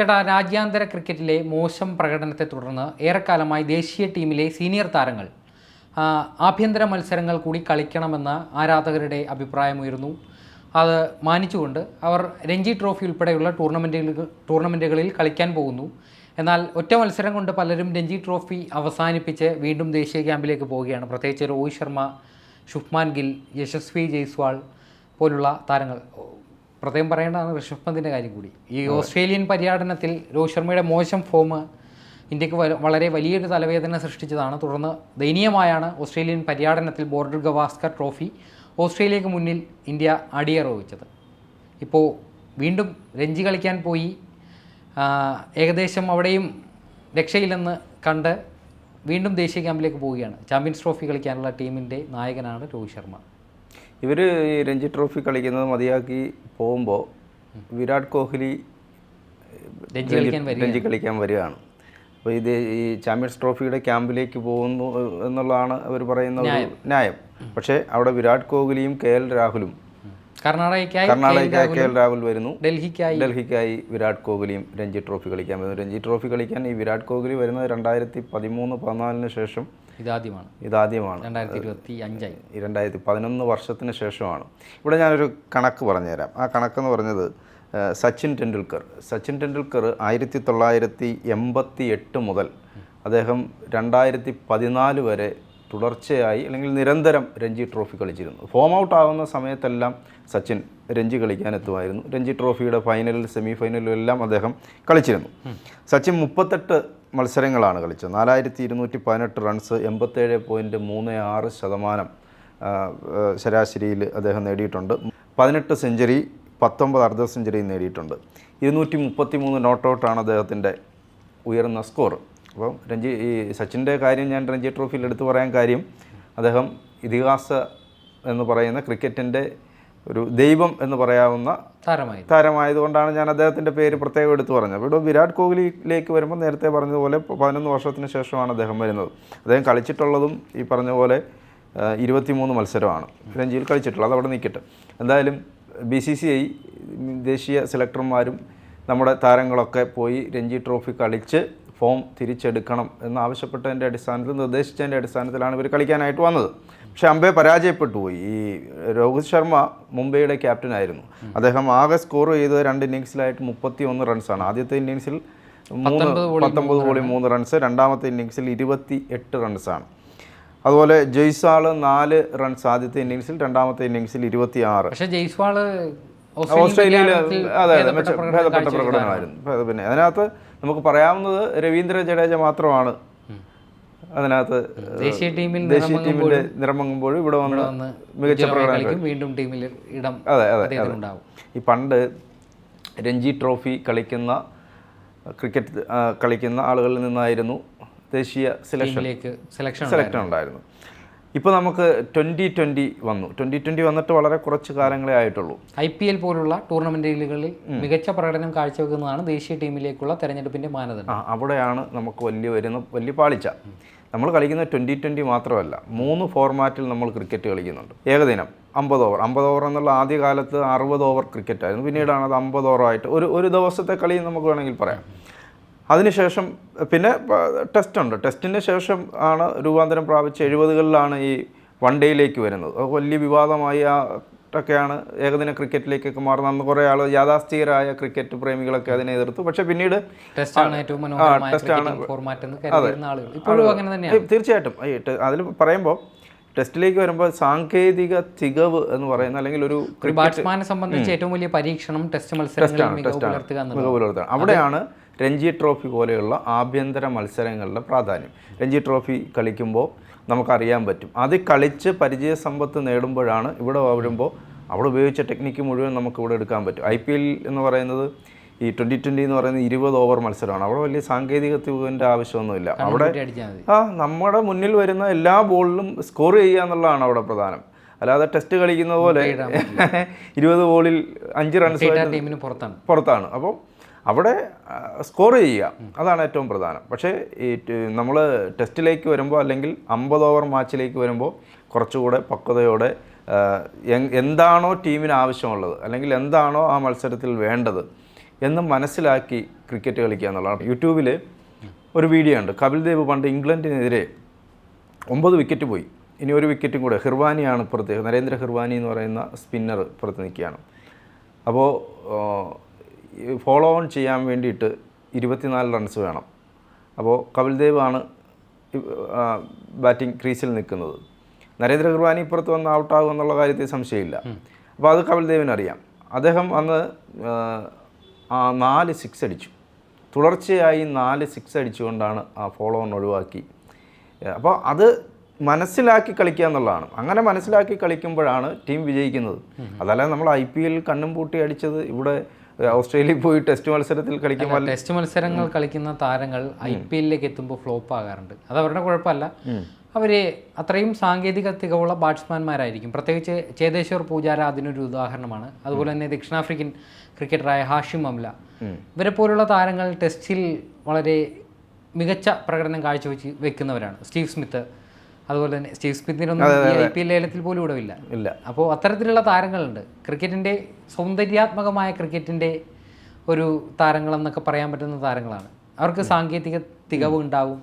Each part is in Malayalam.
ചേട്ടാ രാജ്യാന്തര ക്രിക്കറ്റിലെ മോശം പ്രകടനത്തെ തുടർന്ന് ഏറെക്കാലമായി ദേശീയ ടീമിലെ സീനിയർ താരങ്ങൾ ആഭ്യന്തര മത്സരങ്ങൾ കൂടി കളിക്കണമെന്ന ആരാധകരുടെ അഭിപ്രായമുയർന്നു അത് മാനിച്ചുകൊണ്ട് അവർ രഞ്ജി ട്രോഫി ഉൾപ്പെടെയുള്ള ടൂർണമെന്റുകൾ ടൂർണമെന്റുകളിൽ കളിക്കാൻ പോകുന്നു. എന്നാൽ ഒറ്റ മത്സരം കൊണ്ട് പലരും രഞ്ജി ട്രോഫി അവസാനിപ്പിച്ച് വീണ്ടും ദേശീയ ക്യാമ്പിലേക്ക് പോവുകയാണ്. പ്രത്യേകിച്ച് രോഹിത് ശർമ്മ ശുഭ്മാൻ ഗിൽ യശസ്വി ജയ്സ്വാൾ പോലുള്ള താരങ്ങൾ. പ്രത്യേകം പറയേണ്ടതാണ് ഋഷഭ് പന്തിന്റെ കാര്യം കൂടി. ഈ ഓസ്ട്രേലിയൻ പര്യടനത്തിൽ രോഹിത് ശർമ്മയുടെ മോശം ഫോം ഇന്ത്യയ്ക്ക് വളരെ വലിയൊരു തലവേദന സൃഷ്ടിച്ചതാണ്. തുടർന്ന് ദയനീയമായാണ് ഓസ്ട്രേലിയൻ പര്യടനത്തിൽ ബോർഡർ ഗവാസ്കർ ട്രോഫി ഓസ്ട്രേലിയക്ക് മുന്നിൽ ഇന്ത്യ അടിയറവഹിച്ചത് ഇപ്പോൾ വീണ്ടും രഞ്ജി കളിക്കാൻ പോയി. ഏകദേശം അവിടെയും രക്ഷയില്ലെന്ന് കണ്ട് വീണ്ടും ദേശീയ ക്യാമ്പിലേക്ക് പോവുകയാണ്. ചാമ്പ്യൻസ് ട്രോഫി കളിക്കാനുള്ള ടീമിന്റെ നായകനാണ് രോഹിത് ശർമ്മ. ഇവർ ഈ രഞ്ജി ട്രോഫി കളിക്കുന്നത് മതിയാക്കി പോകുമ്പോൾ വിരാട് കോഹ്ലി രഞ്ജി കളിക്കാൻ വരിക വരികയാണ്. അപ്പോൾ ഇത് ഈ ചാമ്പ്യൻസ് ട്രോഫിയുടെ ക്യാമ്പിലേക്ക് പോകുന്നു എന്നുള്ളതാണ് അവർ പറയുന്ന ഒരു ന്യായം. പക്ഷേ അവിടെ വിരാട് കോഹ്ലിയും കെ എൽ രാഹുലും കർണാടകയ്ക്കായി കർണാടകയ്ക്കായി കെ എൽ രാഹുൽ വരുന്നു. ഡൽഹിക്കായി. ഡൽഹിക്കായി വിരാട് കോഹ്ലിയും രഞ്ജി ട്രോഫി കളിക്കാൻ വരുന്നു. രഞ്ജി ട്രോഫി കളിക്കാൻ ഈ വിരാട് കോഹ്ലി വരുന്നത് രണ്ടായിരത്തി പതിമൂന്ന് പതിനാലിന് ശേഷം ഇതാദ്യമാണ്. ഇതാദ്യമാണ്. രണ്ടായിരത്തി ഇരുപത്തി അഞ്ചായി രണ്ടായിരത്തി പതിനൊന്ന് വർഷത്തിന് ശേഷമാണ്. ഇവിടെ ഞാനൊരു കണക്ക് പറഞ്ഞുതരാം. ആ കണക്കെന്ന് പറഞ്ഞത് സച്ചിൻ ടെണ്ടുൽക്കർ. സച്ചിൻ ടെണ്ടുൽക്കർ ആയിരത്തി തൊള്ളായിരത്തി എൺപത്തി എട്ട് മുതൽ അദ്ദേഹം രണ്ടായിരത്തി പതിനാല് വരെ തുടർച്ചയായി അല്ലെങ്കിൽ നിരന്തരം രഞ്ജി ട്രോഫി കളിച്ചിരുന്നു. ഫോം ഔട്ട് ആകുന്ന സമയത്തെല്ലാം സച്ചിൻ രഞ്ജി കളിക്കാൻ എത്തുമായിരുന്നു രഞ്ജി ട്രോഫിയുടെ ഫൈനലിൽ സെമി ഫൈനലിലും എല്ലാം അദ്ദേഹം കളിച്ചിരുന്നു. സച്ചിൻ മുപ്പത്തെട്ട് മത്സരങ്ങളാണ് കളിച്ചത്. നാലായിരത്തി ഇരുന്നൂറ്റി പതിനെട്ട് റൺസ് എൺപത്തേഴ് പോയിന്റ് മൂന്ന് ആറ് ശതമാനം ശരാശരിയിൽ അദ്ദേഹം നേടിയിട്ടുണ്ട്. പതിനെട്ട് സെഞ്ചുറി പത്തൊമ്പത് അർദ്ധ സെഞ്ചുറി നേടിയിട്ടുണ്ട്. ഇരുന്നൂറ്റി മുപ്പത്തി മൂന്ന് നോട്ട് ഔട്ടാണ് അദ്ദേഹത്തിന്റെ ഉയർന്ന സ്കോർ അപ്പം രഞ്ജി ഈ സച്ചിന്റെ കാര്യം ഞാൻ രഞ്ജി ട്രോഫിയിൽ എടുത്തു പറയാൻ കാര്യം അദ്ദേഹം ഇതിഹാസ എന്ന് പറയുന്ന ക്രിക്കറ്റിന്റെ ഒരു ദൈവം എന്ന് പറയാവുന്ന താരമായി താരമായതുകൊണ്ടാണ് ഞാൻ അദ്ദേഹത്തിന്റെ പേര് പ്രത്യേകം എടുത്തു പറഞ്ഞത്. അപ്പോൾ ഇവിടെ വിരാട് കോഹ്ലിയിലേക്ക് വരുമ്പോൾ നേരത്തെ പറഞ്ഞതുപോലെ പതിനൊന്ന് വർഷത്തിന് ശേഷമാണ് അദ്ദേഹം വരുന്നത്. അദ്ദേഹം കളിച്ചിട്ടുള്ളതും ഈ പറഞ്ഞ പോലെ ഇരുപത്തിമൂന്ന് മത്സരമാണ്. രഞ്ജിയിൽ കളിച്ചിട്ടുള്ളത്. അത് അവിടെ നിൽക്കട്ടെ. എന്തായാലും ബി സി സി ഐ ദേശീയ സെലക്ടർമാരും നമ്മുടെ താരങ്ങളൊക്കെ പോയി രഞ്ജി ട്രോഫി കളിച്ച് ഫോം തിരിച്ചെടുക്കണം എന്നാവശ്യപ്പെട്ടതിന്റെ അടിസ്ഥാനത്തിൽ നിർദ്ദേശിച്ചതിന്റെ അടിസ്ഥാനത്തിലാണ് ഇവർ കളിക്കാനായിട്ട് വന്നത്. പക്ഷെ അമ്പെ പരാജയപ്പെട്ടു പോയി. ഈ രോഹിത് ശർമ്മ മുംബൈയുടെ ക്യാപ്റ്റൻ ആയിരുന്നു. അദ്ദേഹം ആകെ സ്കോർ ചെയ്തത് രണ്ട് ഇന്നിങ്സിലായിട്ട് മുപ്പത്തി ഒന്ന് റൺസാണ്. ആദ്യത്തെ ഇന്നിങ്സിൽ മൂന്ന് പത്തൊമ്പത് ബോളിൽ മൂന്ന് റൺസ് രണ്ടാമത്തെ ഇന്നിങ്സിൽ ഇരുപത്തി എട്ട് റൺസാണ്. അതുപോലെ ജയ്സ്വാൾ നാല് റൺസ് ആദ്യത്തെ ഇന്നിങ്സിൽ രണ്ടാമത്തെ ഇന്നിങ്സിൽ ഇരുപത്തി ആറ് പക്ഷേ ജയ്സ്വാൾ ഓസ്ട്രേലിയയിൽ അതെ അതെ ഭേദപ്പെട്ട പ്രകടനമായിരുന്നു. പിന്നെ അതിനകത്ത് നമുക്ക് പറയാവുന്നത് രവീന്ദ്ര ജഡേജ മാത്രമാണ് അതിനകത്ത് ദേശീയ ടീമിൽ ദേശീയ ടീമിന്റെ നിറമങ്ങുമ്പോൾ ഇവിടെ വന്ന് മികച്ച പ്രകടനം വീണ്ടും ടീമിൽ ഇടം അതെ അതെ ഉണ്ടാവും ഈ പണ്ട് രഞ്ജി ട്രോഫി കളിക്കുന്ന ക്രിക്കറ്റ് കളിക്കുന്ന ആളുകളിൽ നിന്നായിരുന്നു ദേശീയ സെലക്ഷൻ സെലക്ഷൻ സെലക്ഷൻ ഉണ്ടായിരുന്നു. ഇപ്പോൾ നമുക്ക് ട്വന്റി ട്വന്റി വന്നു. ട്വന്റി ട്വന്റി വന്നിട്ട് വളരെ കുറച്ച് കാലങ്ങളെ ആയിട്ടുള്ളൂ. ഐ പി എൽ പോലുള്ള ടൂർണമെന്റുകളിൽ മികച്ച പ്രകടനം കാഴ്ചവെക്കുന്നതാണ് ദേശീയ ടീമിലേക്കുള്ള തെരഞ്ഞെടുപ്പിന്റെ മാനദണ്ഡം. അവിടെയാണ് നമുക്ക് വലിയ വരുന്ന വലിയ പാളിച്ച. നമ്മൾ കളിക്കുന്ന ട്വന്റി ട്വന്റി മാത്രമല്ല മൂന്ന് ഫോർമാറ്റിൽ നമ്മൾ ക്രിക്കറ്റ് കളിക്കുന്നുണ്ട്. ഏകദിനം അമ്പത് ഓവർ അമ്പത് ഓവർ എന്നുള്ള ആദ്യ കാലത്ത് അറുപത് ഓവർ ക്രിക്കറ്റ് ആയിരുന്നു. പിന്നീടാണ് അത് അമ്പത് ഓവറായിട്ട് ഒരു ഒരു ദിവസത്തെ കളി നമുക്ക് വേണമെങ്കിൽ പറയാം. അതിനുശേഷം പിന്നെ ടെസ്റ്റ് ഉണ്ട്. ടെസ്റ്റിന് ശേഷം ആണ് രൂപാന്തരം പ്രാപിച്ച എഴുപതുകളിലാണ് ഈ വൺ ഡേയിലേക്ക് വരുന്നത്. വലിയ വിവാദമായി ആ ഒക്കെയാണ് ഏകദിന ക്രിക്കറ്റിലേക്കൊക്കെ മാറുന്നത്. അന്ന് കുറേ ആൾ യാഥാസ്ഥികരായ ക്രിക്കറ്റ് പ്രേമികളൊക്കെ അതിനെ എതിർത്തു. പക്ഷേ പിന്നീട് തീർച്ചയായിട്ടും. അതിൽ പറയുമ്പോൾ ടെസ്റ്റിലേക്ക് വരുമ്പോൾ സാങ്കേതിക തികവ് എന്ന് പറയുന്ന അല്ലെങ്കിൽ ഒരു ബാറ്റ്സ്മാനെ സംബന്ധിച്ച് ഏറ്റവും വലിയ പരീക്ഷണം ടെസ്റ്റ് മത്സരം അവിടെയാണ് രഞ്ജി ട്രോഫി പോലെയുള്ള ആഭ്യന്തര മത്സരങ്ങളുടെ പ്രാധാന്യം. രഞ്ജി ട്രോഫി കളിക്കുമ്പോൾ നമുക്കറിയാൻ പറ്റും. അത് കളിച്ച് പരിചയസമ്പത്ത് നേടുമ്പോഴാണ് ഇവിടെ വരുമ്പോൾ അവിടെ ഉപയോഗിച്ച ടെക്നിക്ക് മുഴുവൻ നമുക്ക് ഇവിടെ എടുക്കാൻ പറ്റും. ഐ പി എൽ എന്ന് പറയുന്നത് ഈ ട്വന്റി ട്വന്റി എന്ന് പറയുന്നത് ഇരുപത് ഓവർ മത്സരമാണ്. അവിടെ വലിയ സാങ്കേതിക തുകന്റെ ആവശ്യമൊന്നുമില്ല. അവിടെ ആ നമ്മുടെ മുന്നിൽ വരുന്ന എല്ലാ ബോളിലും സ്കോർ ചെയ്യുക എന്നുള്ളതാണ് അവിടെ പ്രധാനം. അല്ലാതെ ടെസ്റ്റ് കളിക്കുന്ന പോലെ ഇരുപത് ബോളിൽ അഞ്ച് റൺസ് ടീമിന് പുറത്താണ്. പുറത്താണ്. അപ്പോൾ അവിടെ സ്കോർ ചെയ്യുക. അതാണ് ഏറ്റവും പ്രധാനം. പക്ഷേ ഈ നമ്മൾ ടെസ്റ്റിലേക്ക് വരുമ്പോൾ അല്ലെങ്കിൽ അമ്പത് ഓവർ മാച്ചിലേക്ക് വരുമ്പോൾ കുറച്ചുകൂടെ പക്വതയോടെ എന്താണോ ടീമിന് ആവശ്യമുള്ളത് അല്ലെങ്കിൽ എന്താണോ ആ മത്സരത്തിൽ വേണ്ടത് എന്ന് മനസ്സിലാക്കി ക്രിക്കറ്റ് കളിക്കുക എന്നുള്ളതാണ്. യൂട്യൂബിൽ ഒരു വീഡിയോ ഉണ്ട്. കപിൽ ദേവ് പണ്ട് ഇംഗ്ലണ്ടിനെതിരെ ഒമ്പത് വിക്കറ്റ് പോയി. ഇനി ഒരു വിക്കറ്റും കൂടെ. ഹിർവാനിയാണ് ഇപ്പുറത്ത് നരേന്ദ്ര ഹിർവാനി എന്ന് പറയുന്ന സ്പിന്നർ ഇപ്പുറത്ത് നിൽക്കുകയാണ്. അപ്പോൾ ഫോളോ ഓൺ ചെയ്യാൻ വേണ്ടിയിട്ട് ഇരുപത്തിനാല് റൺസ് വേണം. അപ്പോൾ കപിൽ ദേവ് ആണ് ബാറ്റിംഗ് ക്രീസിൽ നിൽക്കുന്നത്. നരേന്ദ്ര ഹിർവാനി ഇപ്പുറത്ത് വന്ന് ഔട്ടാകും എന്നുള്ള കാര്യത്തിൽ സംശയമില്ല. അപ്പോൾ അത് കപിൽ ദേവിന് അറിയാം. അദ്ദേഹം അന്ന് നാല് സിക്സ് അടിച്ചു. തുടർച്ചയായി നാല് സിക്സ് അടിച്ചുകൊണ്ടാണ് ആ ഫോളോ ഓൺ ഒഴിവാക്കി. അപ്പോൾ അത് മനസ്സിലാക്കി കളിക്കുക എന്നുള്ളതാണ്. അങ്ങനെ മനസ്സിലാക്കി കളിക്കുമ്പോഴാണ് ടീം വിജയിക്കുന്നത്. അതല്ലാതെ നമ്മൾ ഐ പി എൽ കണ്ണും പൂട്ടി അടിച്ചത് ഇവിടെ ഓസ്ട്രേലിയയിൽ പോയി ടെസ്റ്റ് മത്സരത്തിൽ കളിക്കുമ്പോൾ ടെസ്റ്റ് മത്സരങ്ങൾ കളിക്കുന്ന താരങ്ങൾ ഐ പി എല്ലിലേക്ക് എത്തുമ്പോൾ ഫ്ലോപ്പ് ആകാറുണ്ട്. അത് അവരുടെ കുഴപ്പമല്ല. അവർ അത്രയും സാങ്കേതിക തികവുള്ള ബാറ്റ്സ്മാൻമാരായിരിക്കും. പ്രത്യേകിച്ച് ചേതേശ്വർ പൂജാര അതിനൊരു ഉദാഹരണമാണ്. അതുപോലെ തന്നെ ദക്ഷിണാഫ്രിക്കൻ ക്രിക്കറ്ററായ ഹാഷിം അംല. ഇവരെ പോലുള്ള താരങ്ങൾ ടെസ്റ്റിൽ വളരെ മികച്ച പ്രകടനം കാഴ്ചവെച്ച് വെക്കുന്നവരാണ്. സ്റ്റീവ് സ്മിത്ത് അതുപോലെ തന്നെ സ്റ്റീവ് സ്മിത്തിനൊന്നും ഐ പി എൽ ലേലത്തിൽ പോലും ഇടവില്ല. ഇല്ല. അപ്പോൾ അത്തരത്തിലുള്ള താരങ്ങളുണ്ട്. ക്രിക്കറ്റിന്റെ സൗന്ദര്യാത്മകമായ ക്രിക്കറ്റിന്റെ ഒരു താരങ്ങളെന്നൊക്കെ പറയാൻ പറ്റുന്ന താരങ്ങളാണ്. അവർക്ക് സാങ്കേതിക തികവ് ഉണ്ടാവും.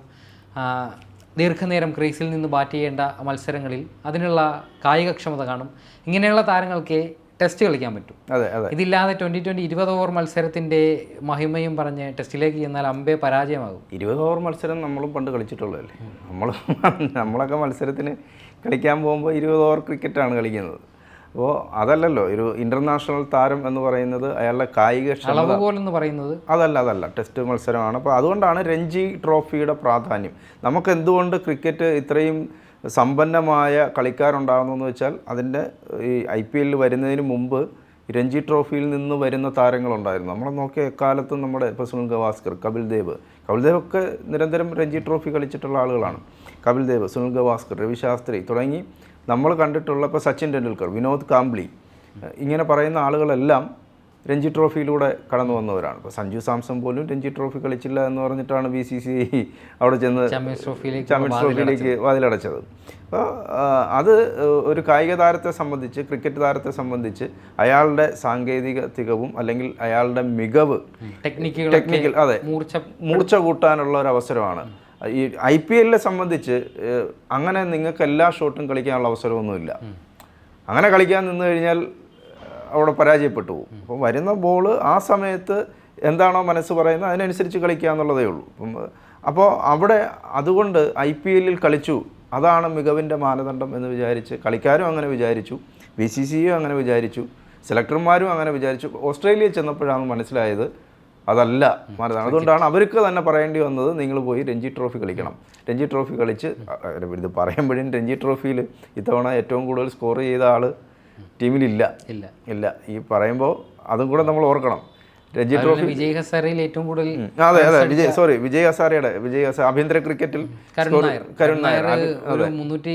ദീർഘനേരം ക്രീസിൽ നിന്ന് ബാറ്റ് ചെയ്യേണ്ട മത്സരങ്ങളിൽ അതിനുള്ള കായികക്ഷമത കാണും. ഇങ്ങനെയുള്ള താരങ്ങൾക്ക് ടെസ്റ്റ് കളിക്കാൻ പറ്റും. അതെ അതെ. ഇതില്ലാതെ ട്വന്റി ട്വന്റി ഇരുപത് ഓവർ മത്സരത്തിന്റെ മഹിമയും പറഞ്ഞ് ടെസ്റ്റിലേക്ക് ചെന്നാൽ അമ്പേ പരാജയമാകും. ഇരുപത് ഓവർ മത്സരം നമ്മളും പണ്ട് കളിച്ചിട്ടുള്ളതല്ലേ? നമ്മൾ നമ്മളൊക്കെ മത്സരത്തിന് കളിക്കാൻ പോകുമ്പോൾ ഇരുപത് ഓവർ ക്രിക്കറ്റാണ് കളിക്കുന്നത്. അപ്പോൾ അതല്ലല്ലോ ഒരു ഇന്റർനാഷണൽ താരം എന്ന് പറയുന്നത് അയാളുടെ കായിക എന്ന് പറയുന്നത്? അതല്ല അതല്ല. ടെസ്റ്റ് മത്സരമാണ്. അപ്പോൾ അതുകൊണ്ടാണ് രഞ്ജി ട്രോഫിയുടെ പ്രാധാന്യം. നമുക്ക് എന്തുകൊണ്ട് ക്രിക്കറ്റ് ഇത്രയും സമ്പന്നമായ കളിക്കാരുണ്ടാകുന്നതെന്ന് വെച്ചാൽ അതിന്റെ ഈ ഐ പി എല്ലിൽ വരുന്നതിന് മുമ്പ് രഞ്ജി ട്രോഫിയിൽ നിന്ന് വരുന്ന താരങ്ങളുണ്ടായിരുന്നു. നമ്മൾ നോക്കിയ എക്കാലത്തും നമ്മുടെ സുനിൽ ഗവാസ്കർ കപിൽ ദേവ്. കപിൽ ദേവ് ഒക്കെ നിരന്തരം രഞ്ജി ട്രോഫി കളിച്ചിട്ടുള്ള ആളുകളാണ്. കപിൽ ദേവ് സുനിൽ ഗവാസ്കർ രവിശാസ്ത്രി തുടങ്ങി നമ്മൾ കണ്ടിട്ടുള്ള ഇപ്പോൾ സച്ചിൻ ടെണ്ടുൽക്കർ വിനോദ് കാംബ്ലി ഇങ്ങനെ പറയുന്ന ആളുകളെല്ലാം രഞ്ജി ട്രോഫിയിലൂടെ കടന്നു വന്നവരാണ്. ഇപ്പോൾ സഞ്ജു സാംസൺ പോലും രഞ്ജി ട്രോഫി കളിച്ചില്ല എന്ന് പറഞ്ഞിട്ടാണ് ബി സി സി അവിടെ ചെന്ന് ചാമ്പ്യൻസ് ട്രോഫിയിലേക്ക് ചാമ്പ്യൻസ് ട്രോഫിയിലേക്ക് വാതിലടച്ചത്. അപ്പോൾ അത് ഒരു കായിക താരത്തെ സംബന്ധിച്ച് ക്രിക്കറ്റ് താരത്തെ സംബന്ധിച്ച് അയാളുടെ സാങ്കേതിക തികവും അല്ലെങ്കിൽ അയാളുടെ മികവ് ടെക്നിക്കൽ ടെക്നിക്കൽ അതെ മൂർച്ച മൂർച്ച കൂട്ടാനുള്ള ഒരു അവസരമാണ്. ഈ ഐ പി എല്ലിനെ സംബന്ധിച്ച് അങ്ങനെ നിങ്ങൾക്ക് എല്ലാ ഷോട്ടും കളിക്കാനുള്ള അവസരമൊന്നുമില്ല. അങ്ങനെ കളിക്കാൻ നിന്ന് കഴിഞ്ഞാൽ അവിടെ പരാജയപ്പെട്ടു പോകും. അപ്പം വരുന്ന ബോൾ ആ സമയത്ത് എന്താണോ മനസ്സ് പറയുന്നത് അതിനനുസരിച്ച് കളിക്കുക എന്നുള്ളതേ ഉള്ളൂ. അപ്പം അപ്പോൾ അവിടെ അതുകൊണ്ട് ഐ പി എല്ലിൽ കളിച്ചു. അതാണ് മികവിന്റെ മാനദണ്ഡം എന്ന് വിചാരിച്ച് കളിക്കാരും അങ്ങനെ വിചാരിച്ചു. ബി സി സിയും അങ്ങനെ വിചാരിച്ചു. സെലക്ടർമാരും അങ്ങനെ വിചാരിച്ചു. ഓസ്ട്രേലിയ ചെന്നപ്പോഴാണ് മനസ്സിലായത് അതല്ല മാനദണ്ഡം. അതുകൊണ്ടാണ് അവർക്ക് തന്നെ പറയേണ്ടി വന്നത് നിങ്ങൾ പോയി രഞ്ജി ട്രോഫി കളിക്കണം. രഞ്ജി ട്രോഫി കളിച്ച് ഇത് പറയുമ്പോഴും രഞ്ജി ട്രോഫിയിൽ ഇത്തവണ ഏറ്റവും കൂടുതൽ സ്കോർ ചെയ്ത ആൾ ടീമിലില്ല. ഇല്ല. ഇല്ല. ഈ പറയുമ്പോൾ അതും കൂടെ നമ്മൾ ഓർക്കണം. രഞ്ജി ട്രോഫി വിജയ് ഹസാരയിൽ ഏറ്റവും കൂടുതൽ അതെ അതെ. വിജയ് സോറി വിജയ് ഹസാരയുടെ വിജയ് ഹസാര ആഭ്യന്തര ക്രിക്കറ്റിൽ കരുൺ നായർ. കരുൺ നായർ. മുന്നൂറ്റി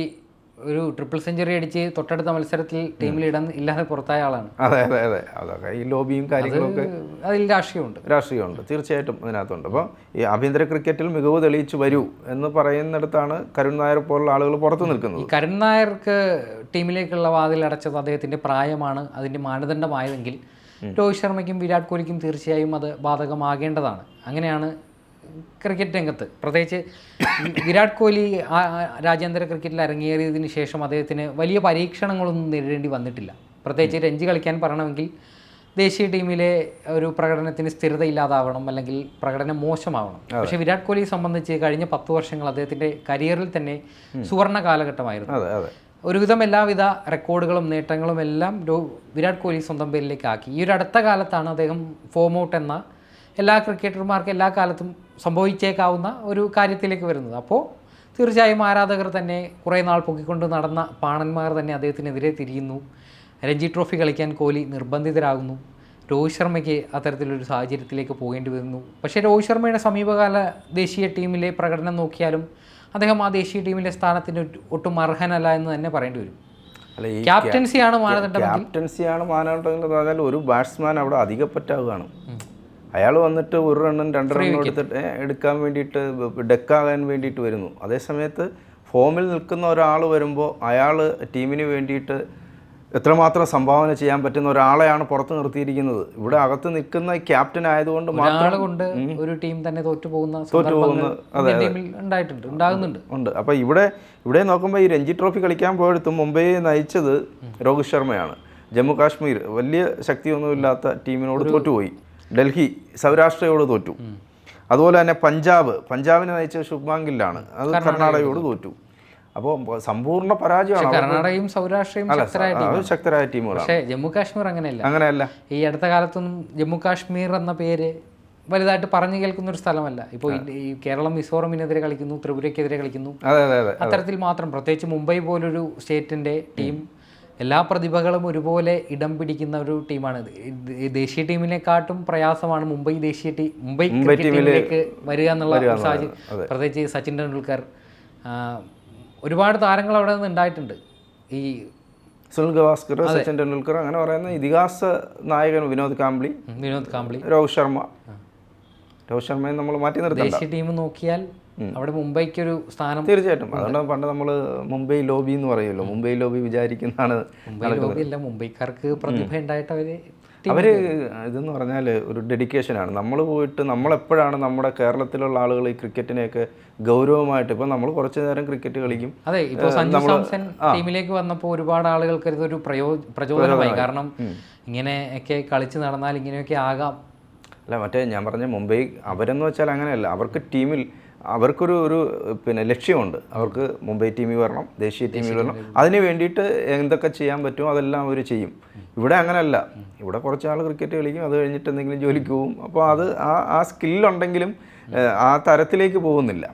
ഒരു ട്രിപ്പിൾ സെഞ്ചുറി അടിച്ച് തൊട്ടടുത്ത മത്സരത്തിൽ ടീമിൽ ഇടം ഇല്ലാതെ പുറത്തായ ആളാണ്. അതെ അതെ അതെ. അതൊക്കെ ഈ ലോബിയും കാര്യങ്ങളൊക്കെ അതിൽ രാഷ്ട്രീയമുണ്ട്. രാഷ്ട്രീയമുണ്ട്. തീർച്ചയായിട്ടും അതിനകത്തുണ്ട്. അപ്പോൾ ഈ ആഭ്യന്തര ക്രിക്കറ്റിൽ മികവ് തെളിയിച്ച് വരൂ എന്ന് പറയുന്നിടത്താണ് കരുൺ നായർ പോലുള്ള ആളുകൾ പുറത്തു നിൽക്കുന്നത്. കരുൺ നായർക്ക് ടീമിലേക്കുള്ള വാതിൽ അടച്ചത് അദ്ദേഹത്തിന്റെ പ്രായമാണ്. അതിന്റെ മാനദണ്ഡമായതെങ്കിൽ രോഹിത് ശർമ്മയ്ക്കും വിരാട് കോഹ്ലിക്കും തീർച്ചയായും അത് ബാധകമാകേണ്ടതാണ്. അങ്ങനെയാണ് ക്രിക്കറ്റ് രംഗത്ത്. പ്രത്യേകിച്ച് വിരാട് കോഹ്ലി രാജ്യാന്തര ക്രിക്കറ്റിൽ അരങ്ങേറിയതിന് ശേഷം അദ്ദേഹത്തിന് വലിയ പരീക്ഷണങ്ങളൊന്നും നേരിടേണ്ടി വന്നിട്ടില്ല. പ്രത്യേകിച്ച് രഞ്ജി കളിക്കാൻ പറയണമെങ്കിൽ ദേശീയ ടീമിലെ ഒരു പ്രകടനത്തിന് സ്ഥിരത ഇല്ലാതാവണം അല്ലെങ്കിൽ പ്രകടനം മോശമാവണം. പക്ഷേ വിരാട് കോഹ്ലിയെ സംബന്ധിച്ച് കഴിഞ്ഞ പത്ത് വർഷങ്ങൾ അദ്ദേഹത്തിന്റെ കരിയറിൽ തന്നെ സുവർണ കാലഘട്ടമായിരുന്നു. ഒരുവിധം എല്ലാവിധ റെക്കോർഡുകളും നേട്ടങ്ങളും എല്ലാം വിരാട് കോഹ്ലി സ്വന്തം പേരിലേക്ക് ആക്കി. ഈ ഒരു അടുത്ത കാലത്താണ് അദ്ദേഹം ഫോം ഔട്ട് എന്ന എല്ലാ ക്രിക്കറ്റർമാർക്കും എല്ലാ കാലത്തും സംഭവിച്ചേക്കാവുന്ന ഒരു കാര്യത്തിലേക്ക് വരുന്നത്. അപ്പോൾ തീർച്ചയായും ആരാധകർ തന്നെ കുറേ നാൾ പൊക്കിക്കൊണ്ട് നടന്ന പാണന്മാർ തന്നെ അദ്ദേഹത്തിനെതിരെ തിരിയുന്നു. രഞ്ജി ട്രോഫി കളിക്കാൻ കോഹ്ലി നിർബന്ധിതരാകുന്നു. രോഹിത് ശർമ്മയ്ക്ക് അത്തരത്തിലൊരു സാഹചര്യത്തിലേക്ക് പോകേണ്ടി വരുന്നു. പക്ഷേ രോഹിത് ശർമ്മയുടെ സമീപകാല ദേശീയ ടീമിലെ പ്രകടനം നോക്കിയാലും അദ്ദേഹം ആ ദേശീയ ടീമിലെ സ്ഥാനത്തിന് ഒട്ട് ഒട്ടും അർഹനല്ല എന്ന് തന്നെ പറയേണ്ടി വരും. ക്യാപ്റ്റൻസിയാണ് മാനദണ്ഡം ക്യാപ്റ്റൻസിയാണ് മാനദണ്ഡം എന്ന് പറഞ്ഞാൽ ഒരു ബാറ്റ്സ്മാൻ അവിടെ അധികപ്പറ്റാവുകയാണ്. അയാൾ വന്നിട്ട് ഒരു റണ്ണും രണ്ട് റണ്ണും എടുത്തിട്ട് എടുക്കാൻ വേണ്ടിയിട്ട് ഡെക്കാകാൻ വേണ്ടിയിട്ട് വരുന്നു. അതേസമയത്ത് ഫോമിൽ നിൽക്കുന്ന ഒരാൾ വരുമ്പോൾ അയാൾ ടീമിന് വേണ്ടിയിട്ട് എത്രമാത്രം സംഭാവന ചെയ്യാൻ പറ്റുന്ന ഒരാളെയാണ് പുറത്ത് നിർത്തിയിരിക്കുന്നത്. ഇവിടെ അകത്ത് നിൽക്കുന്ന ക്യാപ്റ്റൻ ആയതുകൊണ്ട് മാത്രം കൊണ്ട് ഒരു ടീം തന്നെ തോറ്റു പോകുന്ന സന്ദർഭങ്ങൾ ഇന്ത്യൻ ടീമിൽ ഉണ്ടായിട്ടുണ്ട് ഉണ്ടാകുന്നുണ്ട്. ഉണ്ട് അപ്പോൾ ഇവിടെ ഇവിടെ നോക്കുമ്പോൾ ഈ രഞ്ജി ട്രോഫി കളിക്കാൻ പോയെടുത്ത് മുംബൈയെ നയിച്ചത് രോഹിത് ശർമ്മയാണ്. ജമ്മു കാശ്മീർ വലിയ ശക്തിയൊന്നുമില്ലാത്ത ടീമിനോട് തോറ്റുപോയി. ഡൽഹി സൗരാഷ്ട്രയോട് തോറ്റു. അതുപോലെ തന്നെ പഞ്ചാബ് പഞ്ചാബിനെ നയിച്ച ശുഭ്മാൻ അത് കർണാടകയോട് തോറ്റു. അപ്പോൾ സമ്പൂർണ പരാജയമാണ്. കർണാടകയും സൗരാഷ്ട്രയും ശക്തരായ ടീമുകൾ ടീമുകളാണ്. പക്ഷേ ജമ്മു കാശ്മീർ അങ്ങനെയല്ല. അങ്ങനെയല്ല. ഈ അടുത്ത കാലത്തൊന്നും ജമ്മു കാശ്മീർ എന്ന പേര് വലുതായിട്ട് പറഞ്ഞു കേൾക്കുന്ന ഒരു സ്ഥലമല്ല. ഇപ്പോൾ ഈ കേരളം മിസോറമിനെതിരെ കളിക്കുന്നു ത്രിപുരയ്ക്കെതിരെ കളിക്കുന്നു. അതെ അതെ അതെ അത്തരത്തിൽ മാത്രം. പ്രത്യേകിച്ച് മുംബൈ പോലൊരു സ്റ്റേറ്റിന്റെ ടീം എല്ലാ പ്രതിഭകളും ഒരുപോലെ ഇടം പിടിക്കുന്ന ഒരു ടീമാണ്. ദേശീയ ടീമിനെക്കാട്ടും പ്രയാസമാണ് മുംബൈ ദേശീയ ടീം മുംബൈ ക്രിക്കറ്റ് ടീമിലേക്ക് വരിക എന്നുള്ള സാഹചര്യം പ്രത്യേകിച്ച് സച്ചിൻ ടെണ്ടുൽക്കർ ഒരുപാട് താരങ്ങൾ അവിടെ നിന്ന് ഉണ്ടായിട്ടുണ്ട്. ഈ സുനിൽ ഗവാസ്കർ സച്ചിൻ ടെണ്ടുൽക്കർ അങ്ങനെ പറയുന്ന ഇതിഹാസ നായകൻ വിനോദ് കാംബ്ലി വിനോദ് കാംബ്ലി രോഹിത് ശർമ്മ. രോഹിത് ശർമ്മയെ നമ്മൾ മാറ്റി നിർത്തി ദേശീയ ടീം നോക്കിയാൽ അവിടെ മുംബൈക്കൊരു സ്ഥാനം തീർച്ചയായിട്ടും. അതുകൊണ്ട് പണ്ട് നമ്മൾ മുംബൈ ലോബി എന്ന് പറയുമല്ലോ. മുംബൈ ലോബി വിചാരിക്കുന്നതാണ് മുംബൈ ലോബിയല്ല മുംബൈക്കാർക്ക് പ്രതിഭ ഉണ്ടായിട്ട് അവർ അവർ ഇതെന്ന് പറഞ്ഞാൽ ഒരു ഡെഡിക്കേഷനാണ് നമ്മൾ പോയിട്ട് നമ്മളെപ്പോഴാണ് നമ്മുടെ കേരളത്തിലുള്ള ആളുകൾ ഈ ക്രിക്കറ്റിനെയൊക്കെ ഗൗരവമായിട്ട് ഇപ്പം നമ്മൾ കുറച്ച് നേരം ക്രിക്കറ്റ് കളിക്കും. അതെ ഇപ്പോൾ സഞ്ജു സാംസൺ ടീമിലേക്ക് വന്നപ്പോൾ ഒരുപാട് ആളുകൾക്ക് ഇതൊരു പ്രയോ പ്രചോദനമായി. കാരണം ഇങ്ങനെയൊക്കെ കളിച്ച് നടന്നാൽ ഇങ്ങനെയൊക്കെ ആകാം. അല്ല മറ്റേ ഞാൻ പറഞ്ഞ മുംബൈ അവരെന്ന് വെച്ചാൽ അങ്ങനെയല്ല. അവർക്ക് ടീമിൽ അവർക്കൊരു ഒരു പിന്നെ ലക്ഷ്യമുണ്ട്. അവർക്ക് മുംബൈ ടീമിൽ വരണം ദേശീയ ടീമിൽ വരണം. അതിന് വേണ്ടിയിട്ട് എന്തൊക്കെ ചെയ്യാൻ പറ്റുമോ അതെല്ലാം അവർ ചെയ്യും. ഇവിടെ അങ്ങനെയല്ല ഇവിടെ കുറച്ച് ആൾ ക്രിക്കറ്റ് കളിക്കും അത് കഴിഞ്ഞിട്ട് എന്തെങ്കിലും ജോലിക്ക് പോകും. അപ്പോൾ അത് ആ ആ സ്കില്ലുണ്ടെങ്കിലും ആ തരത്തിലേക്ക് പോകുന്നില്ല.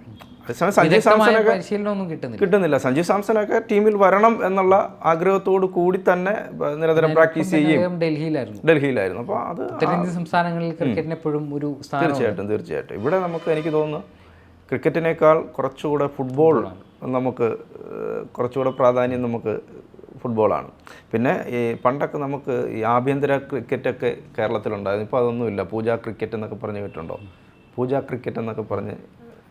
അതേസമയം സഞ്ജു സാംസനൊക്കെ സാംസണൊക്കെ കിട്ടുന്നില്ല. സഞ്ജു സാംസനൊക്കെ ടീമിൽ വരണം എന്നുള്ള ആഗ്രഹത്തോട് കൂടി തന്നെ നിരന്തരം പ്രാക്ടീസ് ചെയ്യും ഡൽഹിയിലായിരുന്നു. ഡൽഹിയിലായിരുന്നു. അപ്പോൾ അത് സംസ്ഥാനങ്ങളിൽ ക്രിക്കറ്റിന് എപ്പോഴും ഒരു തീർച്ചയായിട്ടും തീർച്ചയായിട്ടും. ഇവിടെ നമുക്ക് എനിക്ക് തോന്നുന്നു ക്രിക്കറ്റിനേക്കാൾ കുറച്ചുകൂടെ ഫുട്ബോൾ നമുക്ക് കുറച്ചുകൂടെ പ്രാധാന്യം നമുക്ക് ഫുട്ബോളാണ്. പിന്നെ ഈ പണ്ടൊക്കെ നമുക്ക് ഈ ആഭ്യന്തര ക്രിക്കറ്റൊക്കെ കേരളത്തിലുണ്ടായിരുന്നു. ഇപ്പോൾ അതൊന്നുമില്ല. പൂജ ക്രിക്കറ്റ് എന്നൊക്കെ പറഞ്ഞ് കേട്ടുണ്ടോ പൂജ ക്രിക്കറ്റ് എന്നൊക്കെ പറഞ്ഞ്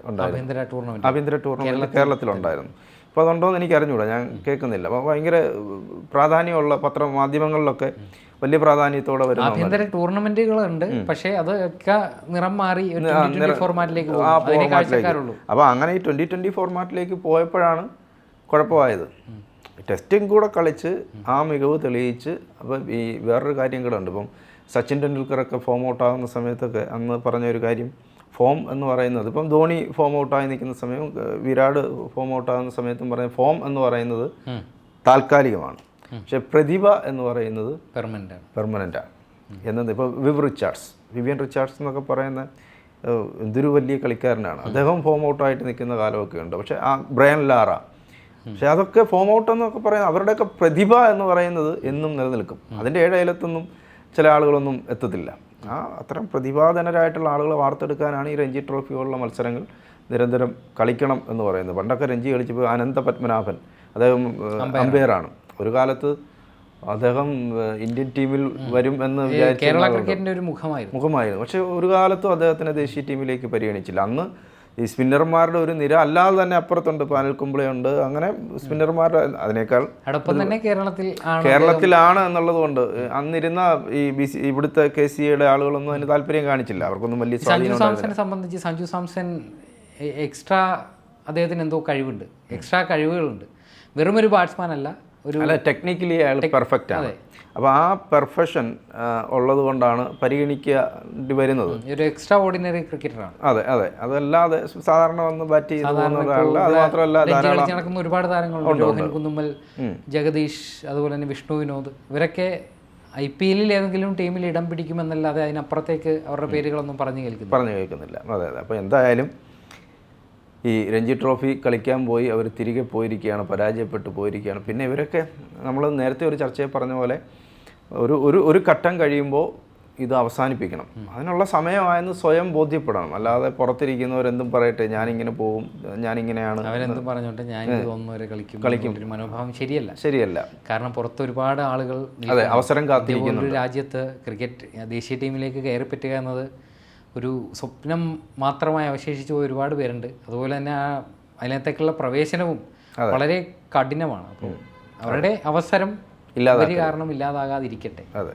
ഉണ്ടായിരുന്നു. ആഭ്യന്തര ടൂർണമെന്റ് ആഭ്യന്തര ടൂർണമെന്റ് കേരളത്തിലുണ്ടായിരുന്നു. ഇപ്പോൾ അതുണ്ടോ എന്ന് എനിക്ക് അറിഞ്ഞുകൂടാ ഞാൻ കേൾക്കുന്നില്ല. അപ്പോൾ ഭയങ്കര പ്രാധാന്യമുള്ള പത്ര മാധ്യമങ്ങളിലൊക്കെ വലിയ പ്രാധാന്യത്തോടെ വരുന്ന ആഭ്യന്തര ടൂർണമെന്റുകളുണ്ട്. പക്ഷേ അതൊക്കെ നിറം മാറി ഫോർമാറ്റിലേക്ക് അപ്പോൾ അങ്ങനെ ഈ ട്വന്റി ട്വന്റി ഫോർമാറ്റിലേക്ക് പോയപ്പോഴാണ് കുഴപ്പമായത്. ടെസ്റ്റും കൂടെ കളിച്ച് ആ മികവ് തെളിയിച്ച് അപ്പോൾ ഈ വേറൊരു കാര്യം കൂടെ ഉണ്ട്. ഇപ്പം സച്ചിൻ ടെണ്ടുൽക്കറൊക്കെ ഫോം ഔട്ട് ആകുന്ന സമയത്തൊക്കെ അന്ന് പറഞ്ഞ ഒരു കാര്യം ഫോം എന്ന് പറയുന്നത് ഇപ്പം ധോണി ഫോം ഔട്ടായി നിൽക്കുന്ന സമയം വിരാട് ഫോം ഔട്ടാകുന്ന സമയത്തും പറഞ്ഞ ഫോം എന്ന് പറയുന്നത് താൽക്കാലികമാണ്. പക്ഷെ പ്രതിഭ എന്ന് പറയുന്നത് പെർമനന്റ് ആണ്. പെർമനന്റാണ് എന്നത് ഇപ്പോൾ വിവ് റിച്ചാർഡ്സ് വിവിയൻ റിച്ചാർഡ്സ് എന്നൊക്കെ പറയുന്ന എന്തൊരു വലിയ കളിക്കാരനാണ്. അദ്ദേഹം ഫോം ഔട്ടായിട്ട് നിൽക്കുന്ന കാലമൊക്കെ ഉണ്ട്. പക്ഷേ ആ ബ്രയൻ ലാറ. പക്ഷേ അതൊക്കെ ഫോം ഔട്ട് എന്നൊക്കെ പറയുന്നത് അവരുടെയൊക്കെ പ്രതിഭ എന്ന് പറയുന്നത് എന്നും നിലനിൽക്കും. അതിന്റെ ഏഴയിലത്തൊന്നും ചില ആളുകളൊന്നും എത്തത്തില്ല. ആ അത്തരം പ്രതിഭാധനരായിട്ടുള്ള ആളുകളെ വാർത്തെടുക്കാനാണ് ഈ രഞ്ജി ട്രോഫി പോലുള്ള മത്സരങ്ങൾ നിരന്തരം കളിക്കണം എന്ന് പറയുന്നത്. പണ്ടൊക്കെ രഞ്ജി കളിച്ചപ്പോൾ അനന്ത പത്മനാഭൻ അദ്ദേഹം അമ്പയറാണ്. ഒരു കാലത്ത് അദ്ദേഹം ഇന്ത്യൻ ടീമിൽ വരും എന്ന് വിചാരിച്ച കേരള ക്രിക്കറ്റിന്റെ ഒരു മുഖമായിരുന്നു. മുഖമായിരുന്നു. പക്ഷേ ഒരു കാലത്തും അദ്ദേഹത്തിനെ ദേശീയ ടീമിലേക്ക് പരിഗണിച്ചില്ല. അന്ന് ഈ സ്പിന്നർമാരുടെ ഒരു നിര അല്ലാതെ തന്നെ അപ്പുറത്തുണ്ട് പാനൽ കുമ്പിളയുണ്ട്. അങ്ങനെ സ്പിന്നർമാരുടെ അതിനേക്കാൾ തന്നെ കേരളത്തിൽ കേരളത്തിലാണ് എന്നുള്ളത് കൊണ്ട് അന്നിരുന്ന ഈ ബി സി ഇവിടുത്തെ കെ സി എയുടെ ആളുകളൊന്നും അതിന് താല്പര്യം കാണിച്ചില്ല. അവർക്കൊന്നും വലിയ സഞ്ജു സാംസനെ സംബന്ധിച്ച് സഞ്ജു സാംസൺ എക്സ്ട്രാ അദ്ദേഹത്തിന് എന്തോ കഴിവുണ്ട്. എക്സ്ട്രാ കഴിവുകളുണ്ട്. വെറുമൊരു ഒരു ബാറ്റ്സ്മാൻ അല്ല ഒരു അല്ല ടെക്നിക്കലി അയാൾ പെർഫെക്റ്റ് ആണ്. അപ്പോൾ ആ പെർഫെക്ഷൻ ഉള്ളത് കൊണ്ടാണ് പരിഗണിക്കേണ്ടി വരുന്നത്. ഒരു എക്സ്ട്രാ ഓർഡിനറി ക്രിക്കറ്ററാണ് അതെ അതെ. അതല്ലാതെ സാധാരണ വന്ന് ബാറ്റ് ചെയ്യുന്ന അത് മാത്രമല്ല നടക്കുന്ന ഒരുപാട് താരങ്ങളുണ്ട്. രോഹൻ കുന്നുമ്മൽ ജഗദീഷ് അതുപോലെ തന്നെ വിഷ്ണു വിനോദ്. ഇവരൊക്കെ ഐ പി എല്ലിൽ ഏതെങ്കിലും ടീമിൽ ഇടം പിടിക്കുമെന്നല്ലാതെ അതിനപ്പുറത്തേക്ക് അവരുടെ പേരുകളൊന്നും പറഞ്ഞു കേൾക്കുന്നു പറഞ്ഞു കേൾക്കുന്നില്ല. അതെ അതെ. അപ്പോൾ എന്തായാലും ഈ രഞ്ജി ട്രോഫി കളിക്കാൻ പോയി അവർ തിരികെ പോയിരിക്കുകയാണ് പരാജയപ്പെട്ടു പോയിരിക്കുകയാണ്. പിന്നെ ഇവരൊക്കെ നമ്മൾ നേരത്തെ ഒരു ചർച്ചയിൽ പറഞ്ഞ പോലെ ഒരു ഒരു ഒരു ഘട്ടം കഴിയുമ്പോൾ ഇത് അവസാനിപ്പിക്കണം. അതിനുള്ള സമയമായെന്ന് സ്വയം ബോധ്യപ്പെടണം. അല്ലാതെ പുറത്തിരിക്കുന്നവരെന്തും പറയട്ടെ ഞാനിങ്ങനെ പോവും ഞാനിങ്ങനെയാണ്. അവരെന്തും പറഞ്ഞോട്ടെ ഞാൻ വരെ കളിക്കും. കളിക്കും. ഒരു മനോഭാവം ശരിയല്ല. ശരിയല്ല. കാരണം പുറത്ത് ഒരുപാട് ആളുകൾ അതെ അവസരം കാത്തിരിക്കുന്നു. രാജ്യത്ത് ക്രിക്കറ്റ് ദേശീയ ടീമിലേക്ക് കയറി പറ്റുക എന്നത് ഒരു സ്വപ്നം മാത്രമായി അവശേഷിച്ചു പോയ ഒരുപാട് പേരുണ്ട്. അതുപോലെ തന്നെ ആ അതിനകത്തേക്കുള്ള പ്രവേശനവും വളരെ കഠിനമാണ്. അപ്പോൾ അവരുടെ അവസരം ഇല്ലാതെ കാരണം ഇല്ലാതാകാതിരിക്കട്ടെ. അതെ.